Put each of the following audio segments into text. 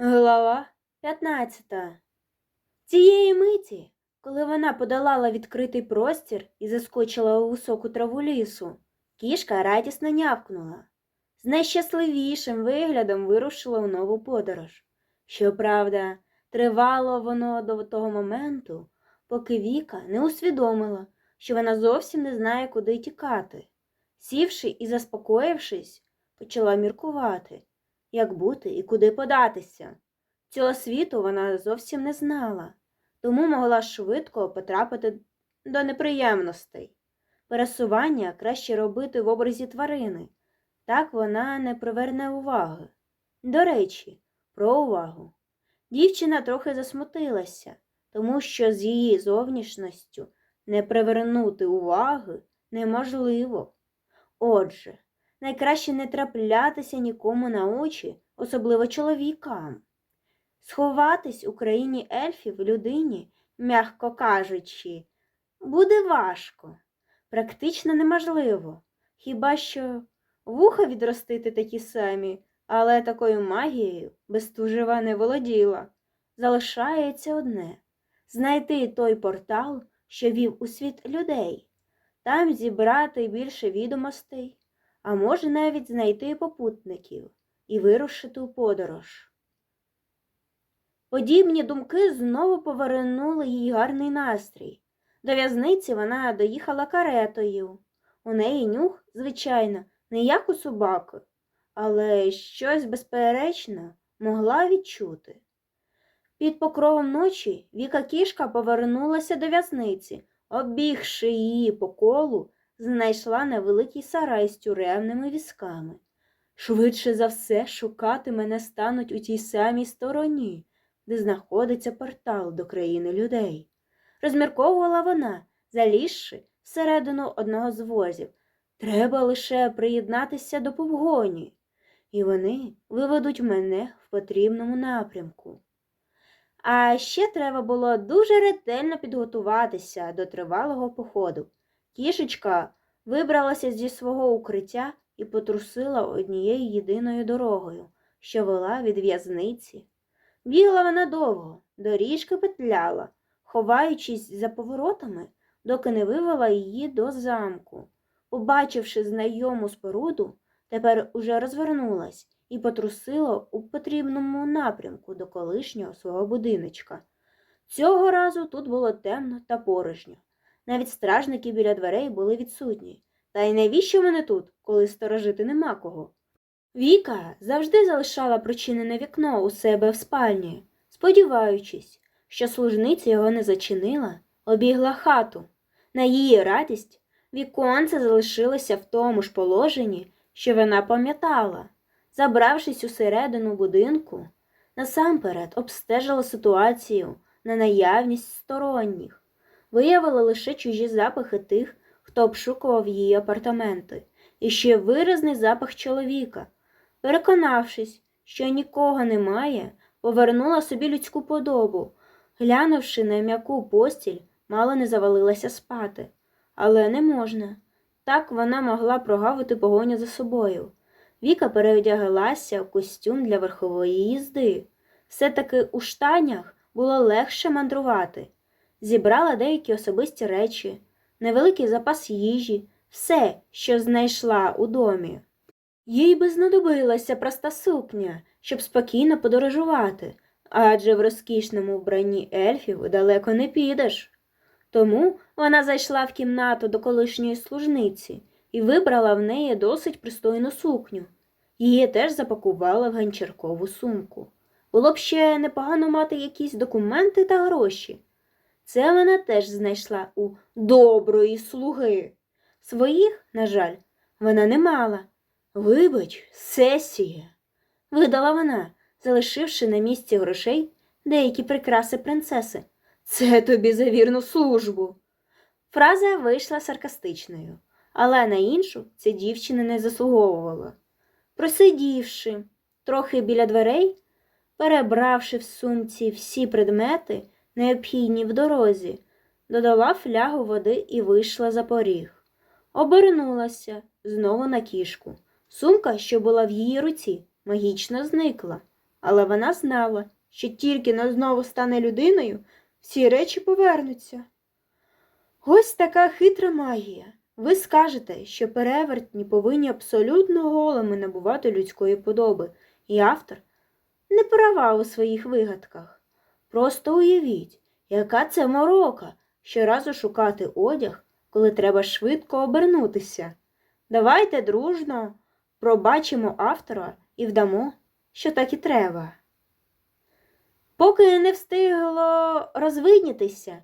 Глава 15 Цієї миті, коли вона подолала відкритий простір і заскочила у високу траву лісу, кішка радісно нявкнула. З найщасливішим виглядом вирушила у нову подорож. Щоправда, тривало воно до того моменту, поки Віка не усвідомила, що вона зовсім не знає, куди тікати. Сівши і заспокоївшись, почала міркувати як бути і куди податися. Цього світу вона зовсім не знала, тому могла швидко потрапити до неприємностей. Пересування краще робити в образі тварини, так вона не приверне уваги. До речі, про увагу. Дівчина трохи засмутилася, тому що з її зовнішністю не привернути уваги неможливо. Отже, найкраще не траплятися нікому на очі, особливо чоловікам. Сховатись у країні ельфів людині, м'яко кажучи, буде важко, практично неможливо. Хіба що вуха відростити такі самі, але такою магією Бестужева не володіла. Залишається одне знайти той портал, що вів у світ людей, там зібрати більше відомостей а може навіть знайти попутників і вирушити у подорож. Подібні думки знову повернули їй гарний настрій. До в'язниці вона доїхала каретою. У неї нюх, звичайно, не як у собаки, але щось безперечно могла відчути. Під покровом ночі Віка кішка повернулася до в'язниці, обігши її по колу знайшла невеликий сарай з тюремними візками. Швидше за все, шукати мене стануть у тій самій стороні, де знаходиться портал до країни людей. Розмірковувала вона, залізши всередину одного з возів. Треба лише приєднатися до повгоні, і вони виведуть мене в потрібному напрямку. А ще треба було дуже ретельно підготуватися до тривалого походу. Кішечка вибралася зі свого укриття і потрусила однією єдиною дорогою, що вела від в'язниці. Бігла вона довго, доріжки петляла, ховаючись за поворотами, доки не вивела її до замку. Побачивши знайому споруду, тепер уже розвернулась і потрусила у потрібному напрямку до колишнього свого будиночка. Цього разу тут було темно та порожньо. Навіть стражники біля дверей були відсутні. Та й навіщо вони тут, коли сторожити нема кого? Віка завжди залишала причинене вікно у себе в спальні, сподіваючись, що служниця його не зачинила, обігла хату. На її радість віконце залишилося в тому ж положенні, що вона пам'ятала. Забравшись усередину будинку, насамперед обстежила ситуацію на наявність сторонніх виявила лише чужі запахи тих, хто обшукував її апартаменти, і ще виразний запах чоловіка. Переконавшись, що нікого немає, повернула собі людську подобу, глянувши на м'яку постіль, мало не завалилася спати. Але не можна. Так вона могла прогавити погоню за собою. Віка переодягалася в костюм для верхової їзди. Все таки у штанях було легше мандрувати зібрала деякі особисті речі, невеликий запас їжі, все, що знайшла у домі. Їй би знадобилася проста сукня, щоб спокійно подорожувати, адже в розкішному вбранні ельфів далеко не підеш. Тому вона зайшла в кімнату до колишньої служниці і вибрала в неї досить пристойну сукню. Її теж запакувала в ганчіркову сумку. Було б ще непогано мати якісь документи та гроші. Це вона теж знайшла у доброї слуги. Своїх, на жаль, вона не мала. Вибач, сесія, видала вона, залишивши на місці грошей деякі прикраси принцеси. Це тобі за вірну службу. Фраза вийшла саркастичною, але на іншу ця дівчина не заслуговувала. Просидівши трохи біля дверей, перебравши в сумці всі предмети, необхідні в дорозі, додала флягу води і вийшла за поріг. Обернулася знову на кішку. Сумка, що була в її руці, магічно зникла. але вона знала, що тільки не знову стане людиною, всі речі повернуться. Ось така хитра магія. Ви скажете, що перевертні повинні абсолютно голими набувати людської подоби, і автор не права у своїх вигадках. Просто уявіть, яка це морока щоразу шукати одяг, коли треба швидко обернутися. Давайте дружно пробачимо автора і вдамо, що так і треба. Поки не встигло розвиднітися,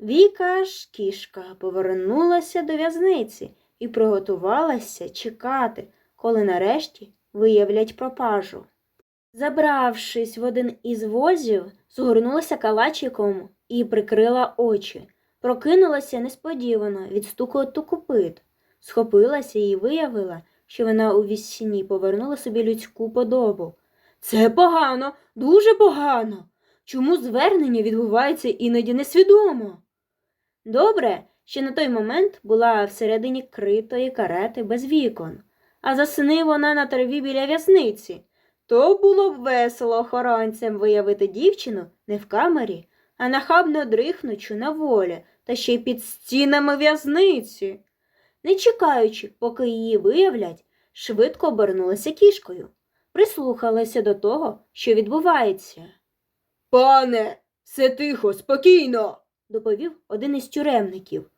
Віка ж кішка повернулася до в'язниці і приготувалася чекати, коли нарешті виявлять пропажу. Забравшись в один із возів, згорнулася калачиком і прикрила очі. Прокинулася несподівано від стукоту копит. Схопилася і виявила, що вона у вісні повернула собі людську подобу. Це погано, дуже погано. Чому звернення відбувається іноді несвідомо? Добре, що на той момент була всередині критої карети без вікон, а засни вона на траві біля в'язниці. То було б весело охоронцям виявити дівчину не в камері, а нахабно дрихнучу на волі та ще й під стінами в'язниці. Не чекаючи, поки її виявлять, швидко обернулася кішкою, прислухалася до того, що відбувається. Пане, все тихо, спокійно, доповів один із тюремників.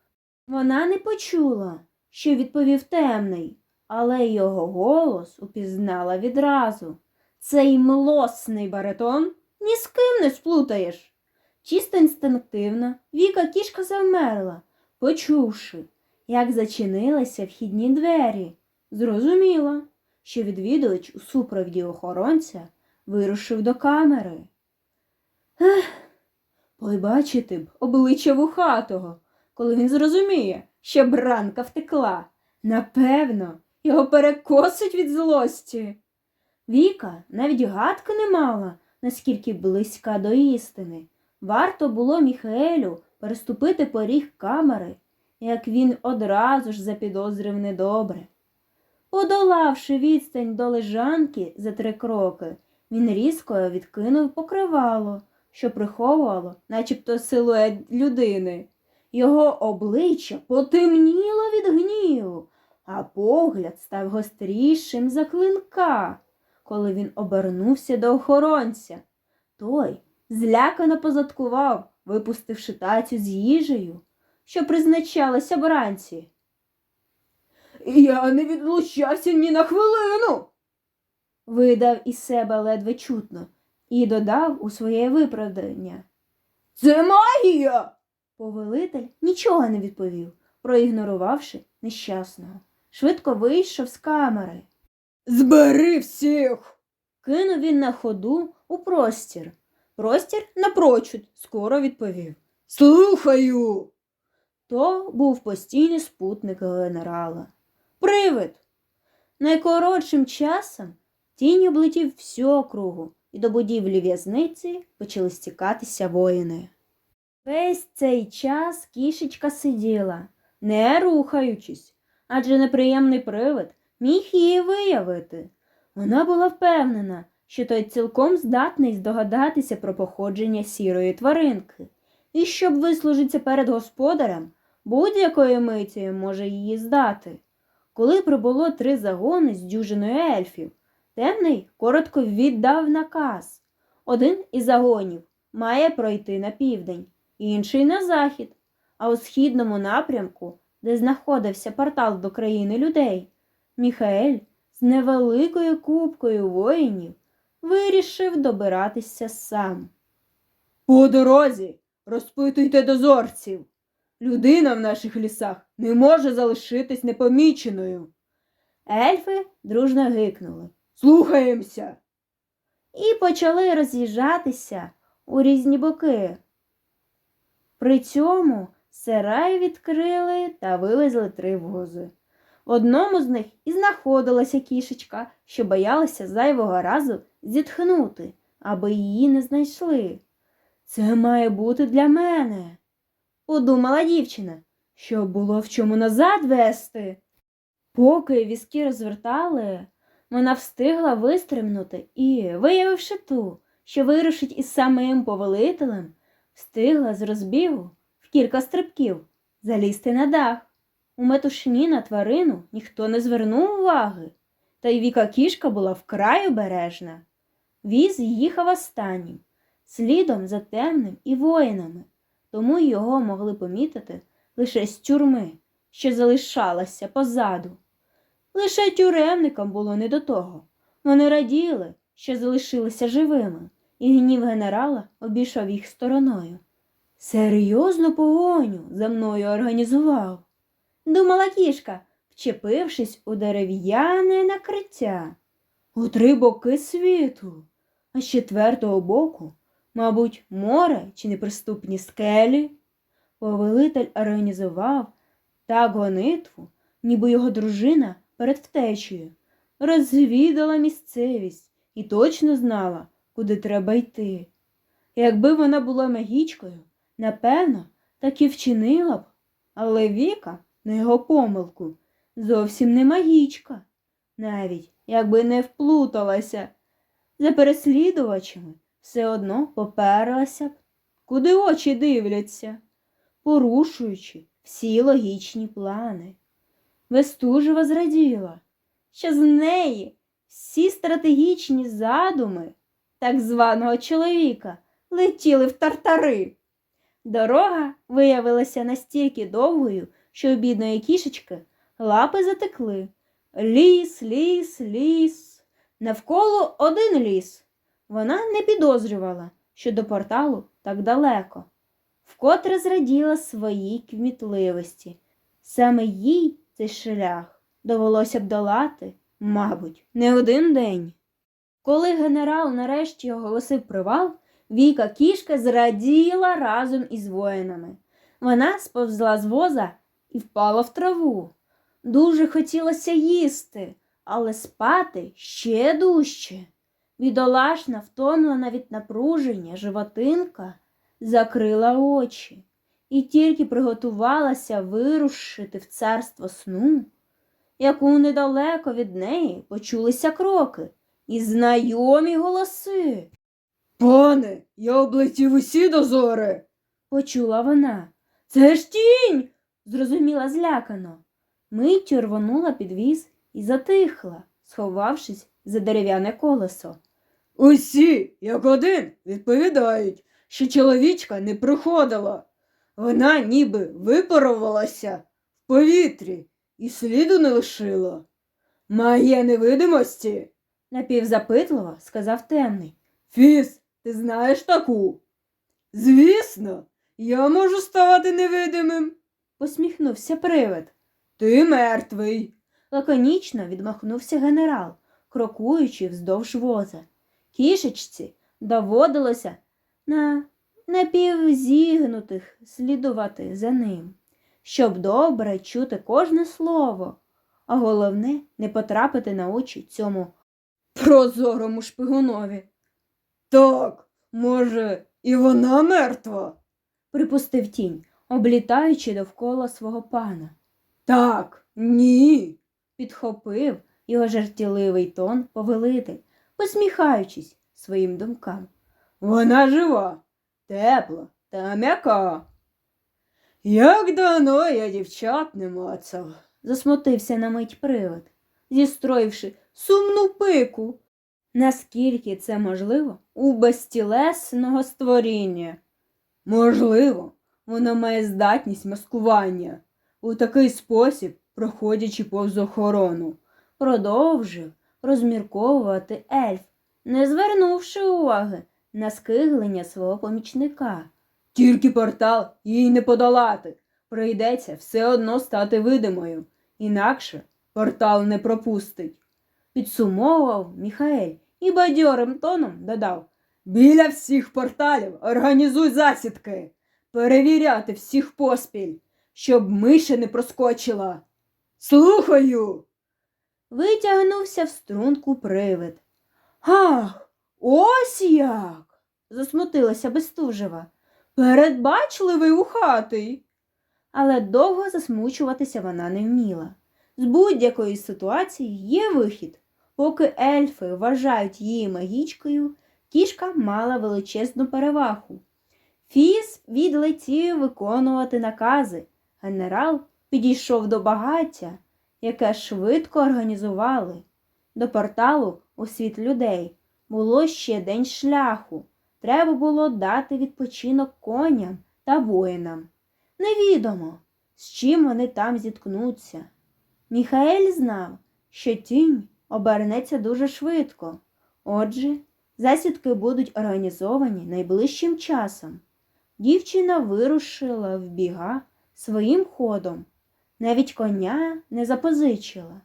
Вона не почула, що відповів темний, але його голос упізнала відразу. Цей млосний баритон ні з ким не сплутаєш. Чисто інстинктивно Віка кішка завмерла, почувши, як зачинилися вхідні двері. Зрозуміла, що відвідувач у супроводі охоронця вирушив до камери. Ех, побачити б обличчя вухатого, коли він зрозуміє, що бранка втекла. Напевно, його перекосить від злості. Віка навіть гадки не мала, наскільки близька до істини. Варто було Міхаелю переступити поріг камери, як він одразу ж запідозрив недобре. Подолавши відстань до лежанки за три кроки, він різко відкинув покривало, що приховувало, начебто силует людини. Його обличчя потемніло від гніву, а погляд став гострішим за клинка, коли він обернувся до охоронця. Той злякано позадкував, випустивши тацю з їжею, що призначалася бранці. Я не відлучався ні на хвилину. видав із себе ледве чутно і додав у своє виправдання. Це магія. Повелитель нічого не відповів, проігнорувавши нещасного. Швидко вийшов з камери. Збери всіх. кинув він на ходу у простір. Простір напрочуд скоро відповів. Слухаю. То був постійний спутник генерала. Привид. Найкоротшим часом тінь облетів всю округу, і до будівлі в'язниці почали стікатися воїни. Весь цей час кішечка сиділа, не рухаючись, адже неприємний привид міг її виявити. Вона була впевнена, що той цілком здатний здогадатися про походження сірої тваринки, і щоб вислужитися перед господарем, будь-якої миті може її здати. Коли прибуло три загони з дюжиною ельфів, темний коротко віддав наказ. Один із загонів має пройти на південь, інший на захід, а у східному напрямку, де знаходився портал до країни людей, Міхаель з невеликою купкою воїнів вирішив добиратися сам. По дорозі розпитуйте дозорців. Людина в наших лісах не може залишитись непоміченою. Ельфи дружно гикнули. Слухаємося. І почали роз'їжджатися у різні боки. При цьому сарай відкрили та вивезли три вози. В одному з них і знаходилася кішечка, що боялася зайвого разу зітхнути, аби її не знайшли. Це має бути для мене, подумала дівчина, що було в чому назад вести. Поки візки розвертали, Вона встигла вистрибнути і, виявивши ту, що вирушить із самим повелителем, встигла з розбігу в кілька стрибків залізти на дах. У метушні на тварину ніхто не звернув уваги, та й Віка кішка була вкрай обережна. Віз їхав останнім, слідом за темним і воїнами, тому його могли помітити лише з тюрми, що залишалася позаду. Лише тюремникам було не до того. Вони раділи, що залишилися живими, і гнів генерала обійшов їх стороною. Серйозну погоню за мною організував, думала кішка, вчепившись у дерев'яне накриття. У три боки світу, а з четвертого боку, мабуть, море чи неприступні скелі. Повелитель організував так гонитву, ніби його дружина перед втечею, розвідала місцевість і точно знала, куди треба йти. Якби вона була магічкою, напевно, так і вчинила б, але Віка, на його помилку, зовсім не магічка, навіть якби не вплуталася за переслідувачами, все одно поперлася б, куди очі дивляться, порушуючи всі логічні плани. Вестужева зраділа, що з неї всі стратегічні задуми так званого чоловіка летіли в тартари. Дорога виявилася настільки довгою, що у бідної кішечки лапи затекли. Ліс, ліс, ліс. Навколо один ліс. Вона не підозрювала, що до порталу так далеко, вкотре зраділа своїй кмітливості. Саме їй цей шлях довелося б долати, мабуть, не один день. Коли генерал нарешті оголосив привал, Віка кішка зраділа разом із воїнами. Вона сповзла з воза і впала в траву. Дуже хотілося їсти, але спати ще дужче. Бідолашна, втомлена від напруження, животинка закрила очі і тільки приготувалася вирушити в царство сну, як у недалеко від неї почулися кроки і знайомі голоси. Пане, я облетів усі дозори. Почула вона. Це ж тінь. Зрозуміла злякано. Миттю рвонула під віз і затихла, сховавшись за дерев'яне колесо. Усі, як один, відповідають, що чоловічка не приходила. Вона ніби випарувалася в повітрі і сліду не лишила. Магія невидимості. Напівзапитливо сказав темний. Фіс, ти знаєш таку? Звісно, я можу ставати невидимим. Посміхнувся привид. Ти мертвий. Лаконічно відмахнувся генерал, крокуючи вздовж воза. Кішечці доводилося на напівзігнутих слідувати за ним, щоб добре чути кожне слово, а головне не потрапити на очі цьому прозорому шпигунові. Так, може, і вона мертва? Припустив тінь, облітаючи довкола свого пана. Так, ні. Підхопив його жартівливий тон повелитель, посміхаючись своїм думкам. Вона жива, тепла та м'яка. Як давно я дівчат не мацав. засмутився на мить привид, зістроївши сумну пику. Наскільки це можливо у безтілесного створіння? Можливо, вона має здатність маскування у такий спосіб, проходячи повз охорону. Продовжив розмірковувати ельф, не звернувши уваги на скиглення свого помічника. Тільки портал їй не подолати. Прийдеться все одно стати видимою, інакше портал не пропустить. Підсумовував Міхаель і бадьорим тоном додав. Біля всіх порталів організуй засідки, перевіряти всіх поспіль, щоб миша не проскочила. Слухаю. Витягнувся в струнку привид. Ах, ось як. засмутилася Бестужева. Передбачливий ухатий. Але довго засмучуватися вона не вміла. З будь-якої ситуації є вихід. Поки ельфи вважають її магічкою, кішка мала величезну перевагу. Фіс відлетів виконувати накази. Генерал підійшов до багаття, яке швидко організували. До порталу у світ людей було ще день шляху. Треба було дати відпочинок коням та воїнам. Невідомо, з чим вони там зіткнуться. Міхаель знав, що тінь обернеться дуже швидко. Отже, засідки будуть організовані найближчим часом. Дівчина вирушила в біга своїм ходом, навіть коня не запозичила.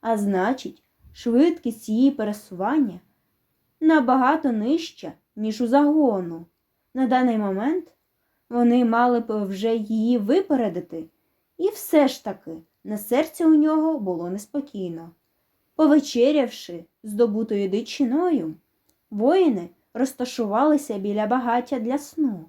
А значить, швидкість її пересування набагато нижча, ніж у загону. На даний момент вони мали б вже її випередити, і все ж таки на серці у нього було неспокійно. Повечерявши здобутою дичиною, воїни розташувалися біля багаття для сну.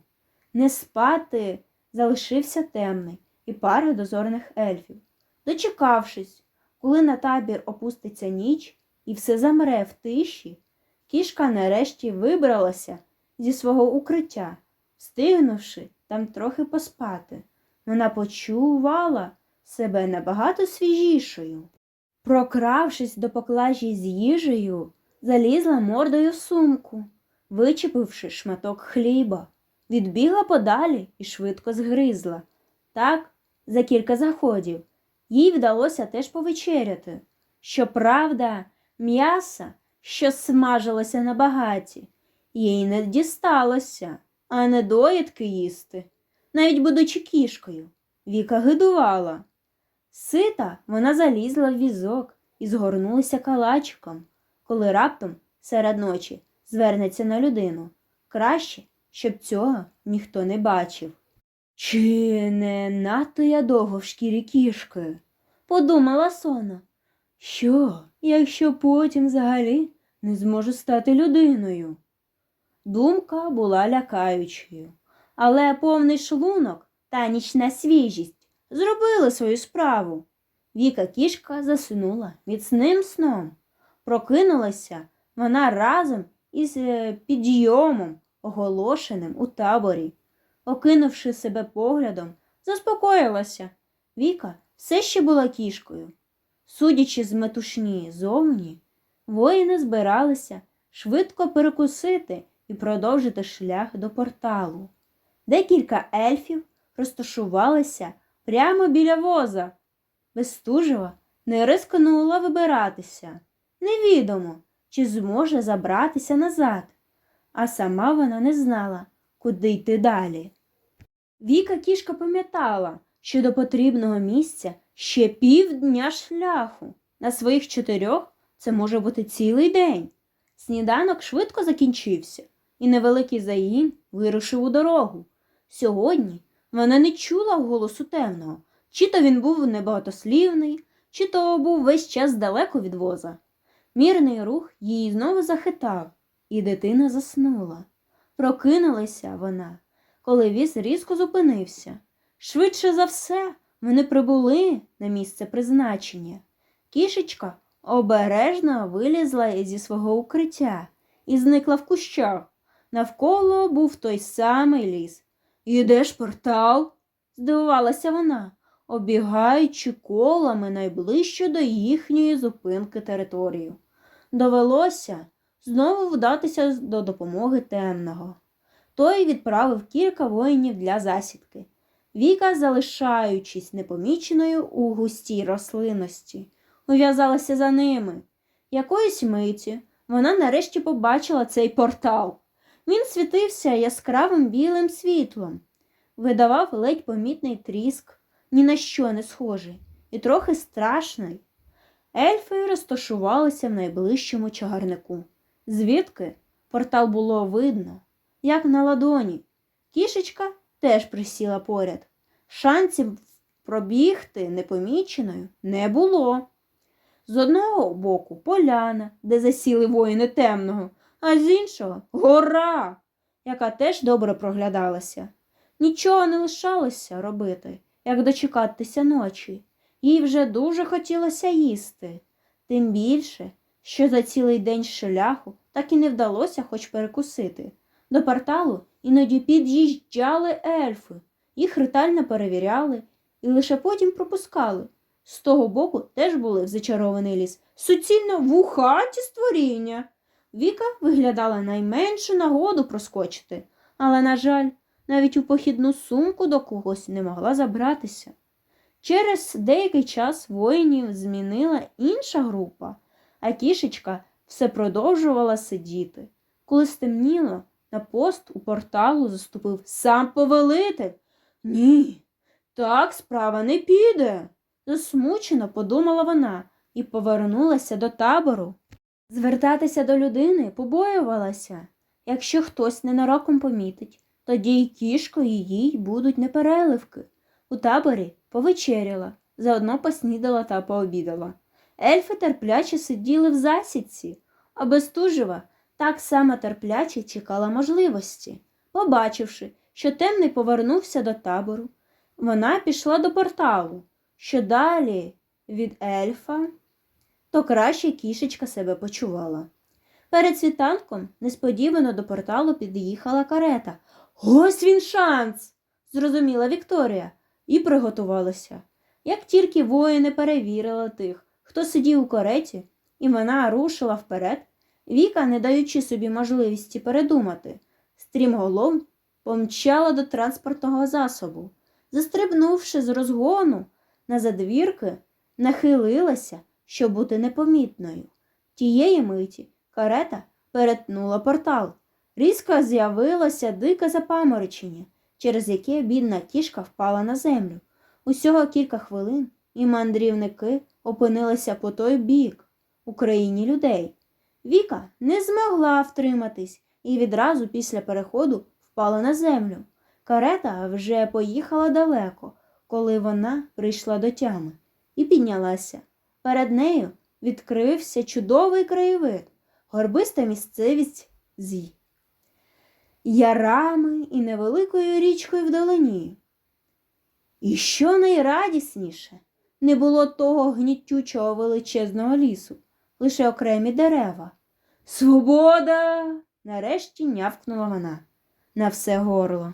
Не спати залишився темний і пара дозорних ельфів. Дочекавшись, коли на табір опуститься ніч і все замре в тиші, кішка нарешті вибралася зі свого укриття, встигнувши там трохи поспати. Вона почувала себе набагато свіжішою. Прокравшись до поклажі з їжею, залізла мордою в сумку, вичепивши шматок хліба, відбігла подалі і швидко згризла. Так, за кілька заходів, їй вдалося теж повечеряти. Щоправда, м'яса, що смажилося на багаті, їй не дісталося, а недоїдки їсти, навіть будучи кішкою. Віка гидувала. Сита вона залізла в візок і згорнулася калачиком, коли раптом серед ночі звернеться на людину. Краще, щоб цього ніхто не бачив. Чи не надто я довго в шкірі кішки? подумала Сона. Що, якщо потім взагалі не зможу стати людиною? Думка була лякаючою, але повний шлунок та нічна свіжість зробили свою справу. Віка кішка засунула міцним сном. Прокинулася вона разом із е, підйомом, оголошеним у таборі. Окинувши себе поглядом, заспокоїлася. Віка все ще була кішкою. Судячи з метушні зовні, воїни збиралися швидко перекусити і продовжити шлях до порталу. Декілька ельфів розташувалися прямо біля воза. Бестужева не рискнула вибиратися. Невідомо, чи зможе забратися назад, а сама вона не знала, куди йти далі. Віка кішка пам'ятала, що до потрібного місця ще півдня шляху. На своїх чотирьох це може бути цілий день. Сніданок швидко закінчився, і невеликий загін вирушив у дорогу. Сьогодні вона не чула голосу темного, чи то він був небагатослівний, чи то був весь час далеко від воза. Мірний рух її знову захитав, і дитина заснула. Прокинулася вона, коли віз різко зупинився. Швидше за все, вони прибули на місце призначення. Кішечка обережно вилізла зі свого укриття і зникла в кущах. Навколо був той самий ліс. Ідеш портал? здивувалася вона, обігаючи колами найближчу до їхньої зупинки територію. Довелося знову вдатися до допомоги темного. Той відправив кілька воїнів для засідки. Віка, залишаючись непоміченою у густій рослинності, ув'язалася за ними. Якоїсь миті вона нарешті побачила цей портал. Він світився яскравим білим світлом, видавав ледь помітний тріск, ні на що не схожий, і трохи страшний. Ельфи розташувалися в найближчому чагарнику. Звідки портал було видно, як на ладоні. Кішечка теж присіла поряд. Шансів пробігти непоміченою не було. З одного боку поляна, де засіли воїни темного, а з іншого гора, яка теж добре проглядалася. Нічого не лишалося робити, як дочекатися ночі. Їй вже дуже хотілося їсти. Тим більше що за цілий день шляху так і не вдалося хоч перекусити. До порталу іноді під'їжджали ельфи, їх ретельно перевіряли і лише потім пропускали. З того боку теж були в зачарований ліс суцільно вухаті створіння. Віка виглядала найменшу нагоду проскочити, але, на жаль, навіть у похідну сумку до когось не могла забратися. Через деякий час воїнів змінила інша група, а кішечка все продовжувала сидіти. Коли стемніло, на пост у порталу заступив сам повелитель. Ні, так справа не піде. Засмучено подумала вона і повернулася до табору. Звертатися до людини побоювалася. Якщо хтось ненароком помітить, тоді й кішкою їй будуть непереливки. У таборі повечеряла, заодно поснідала та пообідала. Ельфи терпляче сиділи в засідці, а Бестужева так само терпляче чекала можливості. Побачивши, що темний повернувся до табору, вона пішла до порталу, що далі від ельфа, то краще кішечка себе почувала. Перед світанком несподівано до порталу під'їхала карета. Ось він шанс! зрозуміла Вікторія і приготувалася. Як тільки воїни перевірили тих, хто сидів у кареті, і вона рушила вперед, Віка, не даючи собі можливості передумати, стрімголов помчала до транспортного засобу. Застрибнувши з розгону на задвірки, нахилилася, щоб бути непомітною. Тієї миті карета перетнула портал. Різко з'явилося дике запаморочення, через яке бідна кішка впала на землю. Усього кілька хвилин, і мандрівники опинилися по той бік у країні людей. Віка не змогла втриматись і відразу після переходу впала на землю. Карета вже поїхала далеко, коли вона прийшла до тями і піднялася. Перед нею відкрився чудовий краєвид, горбиста місцевість з ярами і невеликою річкою вдалині. І що найрадісніше, не було того гнітючого величезного лісу, лише окремі дерева. Свобода! нарешті нявкнула вона на все горло.